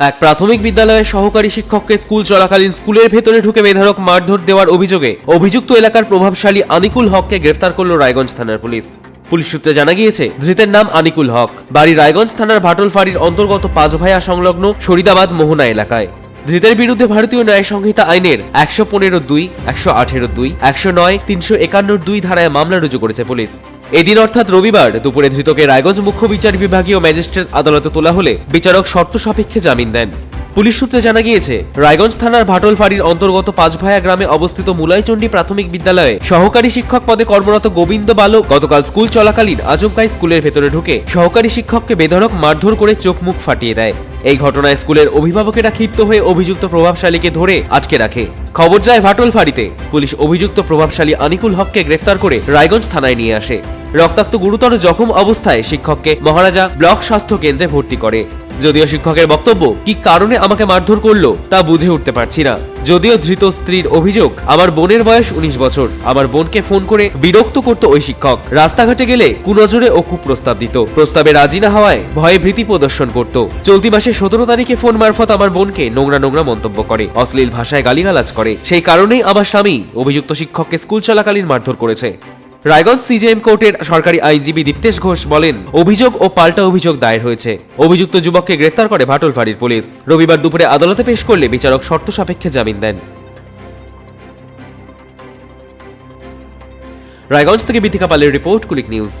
এক প্রাথমিক বিদ্যালয়ের সহকারী শিক্ষককে স্কুল চলাকালীন স্কুলের ভেতরে ঢুকে বেধড়ক মারধর দেওয়ার অভিযোগে অভিযুক্ত এলাকার প্রভাবশালী আনিকুল হককে গ্রেফতার করল রায়গঞ্জ থানার পুলিশ। পুলিশ সূত্রে জানা গিয়েছে, ধৃতের নাম আনিকুল হক। বাড়ি রায়গঞ্জ থানার ভাটল ফাঁড়ির অন্তর্গত পাঁচভাইয়া সংলগ্ন শরিদাবাদ মোহনা এলাকায়। ধৃতের বিরুদ্ধে ভারতীয় ন্যায় সংহিতা আইনের একশো পনেরো দুই, একশো আঠেরো দুই, একশো নয়, তিনশো একান্ন দুই ধারায় মামলা রুজু করেছে পুলিশ। এদিন অর্থাৎ রবিবার দুপুরে ধৃতকে রায়গঞ্জ মুখ্য বিচার বিভাগীয় ম্যাজিস্ট্রেট আদালতে তোলা হলে বিচারক শর্ত সাপেক্ষে জামিন দেন। পুলিশ সূত্রে জানা গিয়েছে, রায়গঞ্জ থানার ভাটল ফাঁড়ির অন্তর্গত পাঁচভায়া গ্রামে অবস্থিত মুলাইচন্ডী প্রাথমিক বিদ্যালয়ে সহকারী শিক্ষক পদে কর্মরত গোবিন্দ বালক গতকাল স্কুল চলাকালীন আচমকাই স্কুলের ভেতরে ঢুকে সহকারী শিক্ষককে বেধড়ক মারধর করে চোখ মুখ ফাটিয়ে দেয়। এই ঘটনায় স্কুলের অভিভাবকেরা ক্ষিপ্ত হয়ে অভিযুক্ত প্রভাবশালীকে ধরে আটকে রাখে। খবর যায় ভাটল ফাঁড়িতে। পুলিশ অভিযুক্ত প্রভাবশালী আনিকুল হককে গ্রেফতার করে রায়গঞ্জ থানায় নিয়ে আসে। রক্তাক্ত গুরুতর জখম অবস্থায় শিক্ষককে মহারাজা ব্লক স্বাস্থ্য কেন্দ্রে ভর্তি করে। যদিও শিক্ষকের বক্তব্য কি কারণে আমাকে মারধর করল তা বুঝে উঠতে পারছি না। যদিও ধৃত স্ত্রীর অভিযোগ, আমার বোনের বয়স উনিশ বছর। আমার বোনকে ফোন করে বিরক্ত করত ওই শিক্ষক। রাস্তাঘাটে গেলে কুনজরে ও কুপ্রস্তাব দিত। প্রস্তাবে রাজি না হওয়ায় ভয়ে ভীতি প্রদর্শন করত। চলতি মাসে সতেরো তারিখে ফোন মারফত আমার বোনকে নোংরা নোংরা মন্তব্য করে, অশ্লীল ভাষায় গালিগালাজ করে। সেই কারণেই আমার স্বামী অভিযুক্ত শিক্ষককে স্কুল চলাকালীন মারধর করেছে। রায়গঞ্জ সিজেএম কোর্টের সরকারি আইনজীবী দীপ্তেশ ঘোষ বলেন, অভিযোগ ও পাল্টা অভিযোগ দায়ের হয়েছে। অভিযুক্ত যুবককে গ্রেফতার করে ভাটল ফাঁড়ির পুলিশ। রবিবার দুপুরে আদালতে পেশ করলে বিচারক শর্ত সাপেক্ষে জামিন দেন। রায়গঞ্জ থেকে বিথিকা পালের রিপোর্ট, কুলিক নিউজ।